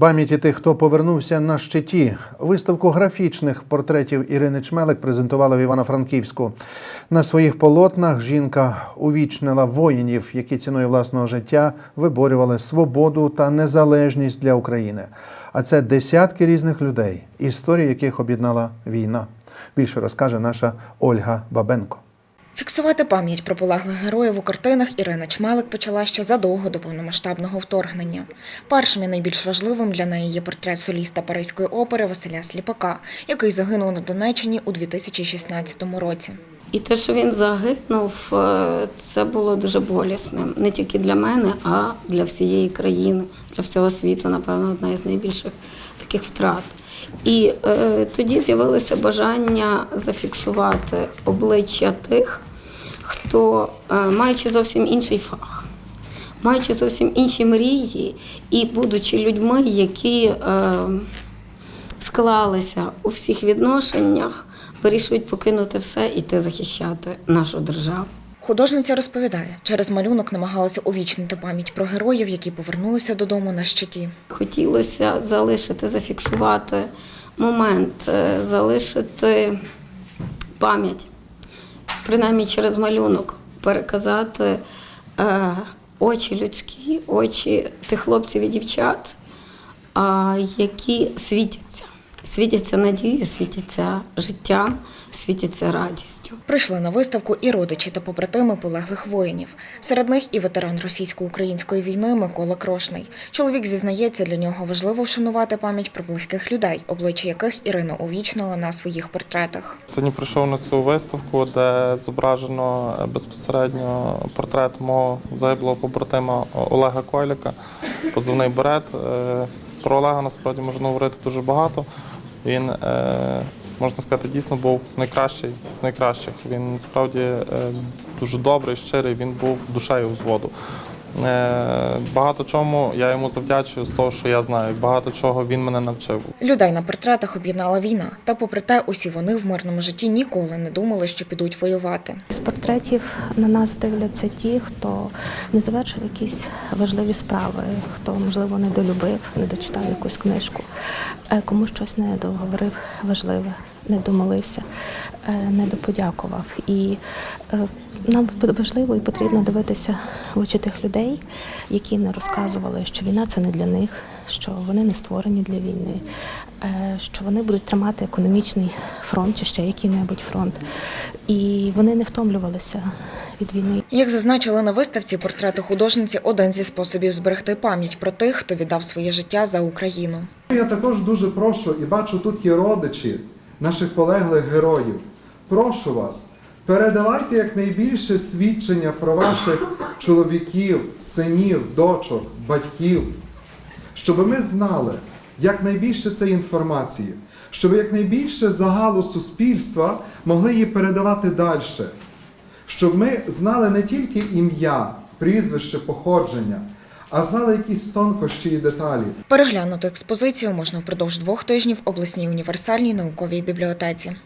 Пам'яті тих, хто повернувся на щиті. Виставку графічних портретів Ірини Чмелик презентувала в Івано-Франківську. На своїх полотнах жінка увічнила воїнів, які ціною власного життя виборювали свободу та незалежність для України. А це десятки різних людей, історії яких об'єднала війна. Більше розкаже наша Ольга Бабенко. Фіксувати пам'ять про полеглих героїв у картинах Ірина Чмелик почала ще задовго до повномасштабного вторгнення. Першим і найбільш важливим для неї є портрет соліста Паризької опери Василя Сліпака, який загинув на Донеччині у 2016 році. І те, що він загинув, е, це було дуже болісним. Не тільки для мене, а для всієї країни, для всього світу, напевно, одна із найбільших таких втрат. І е, тоді з'явилося бажання зафіксувати обличчя тих, хто, е, маючи зовсім інший фах, маючи зовсім інші мрії, і будучи людьми, які е, склалися у всіх відношеннях, вирішують покинути все і йти захищати нашу державу. Художниця розповідає, через малюнок намагалася увічнити пам'ять про героїв, які повернулися додому на щиті. Хотілося залишити, зафіксувати момент, е, залишити пам'ять, принаймні через малюнок, переказати е, очі людські, очі тих хлопців і дівчат, е, які світяться. Світяться надією, світяться життям, світяться радістю. Прийшли на виставку і родичі та побратими полеглих воїнів. Серед них і ветеран російсько-української війни Микола Крошний. Чоловік зізнається, для нього важливо вшанувати пам'ять про близьких людей, обличчя яких Ірина увічнила на своїх портретах. Сьогодні прийшов на цю виставку, де зображено е, безпосередньо портрет мого загиблого побратима Олега Койліка, позивний берет. Про Олега насправді можна говорити дуже багато. Він, е, можна сказати, дійсно був найкращий з найкращих. Він насправді е, дуже добрий, щирий, він був душею взводу. Е, Багато чому я йому завдячую з того, що я знаю, багато чого він мене навчив. Людей на портретах об'єднала війна, та попри те, усі вони в мирному житті ніколи не думали, що підуть воювати. З портретів на нас дивляться ті, хто не завершив якісь важливі справи, хто, можливо, не долюбив, не дочитав якусь книжку, е, кому щось не договорив важливе, не домолився, е, не доподякував. І е, нам важливо і потрібно дивитися в очі тих людей, які не розказували, що війна це не для них, що вони не створені для війни, е, що вони будуть тримати економічний фронт чи ще який-небудь фронт. І вони не втомлювалися від війни. Як зазначили на виставці, портрети художниці один зі способів зберегти пам'ять про тих, хто віддав своє життя за Україну. Я також дуже прошу і бачу, тут є родичі наших полеглих героїв. Прошу вас, передавайте якнайбільше свідчення про ваших чоловіків, синів, дочок, батьків, щоб ми знали якнайбільше цієї інформації, щоб якнайбільше загалу суспільства могли її передавати далі, щоб ми знали не тільки ім'я, прізвище, походження, а знали якісь тонкощі і деталі. Переглянути експозицію можна впродовж двох тижнів в обласній універсальній науковій бібліотеці.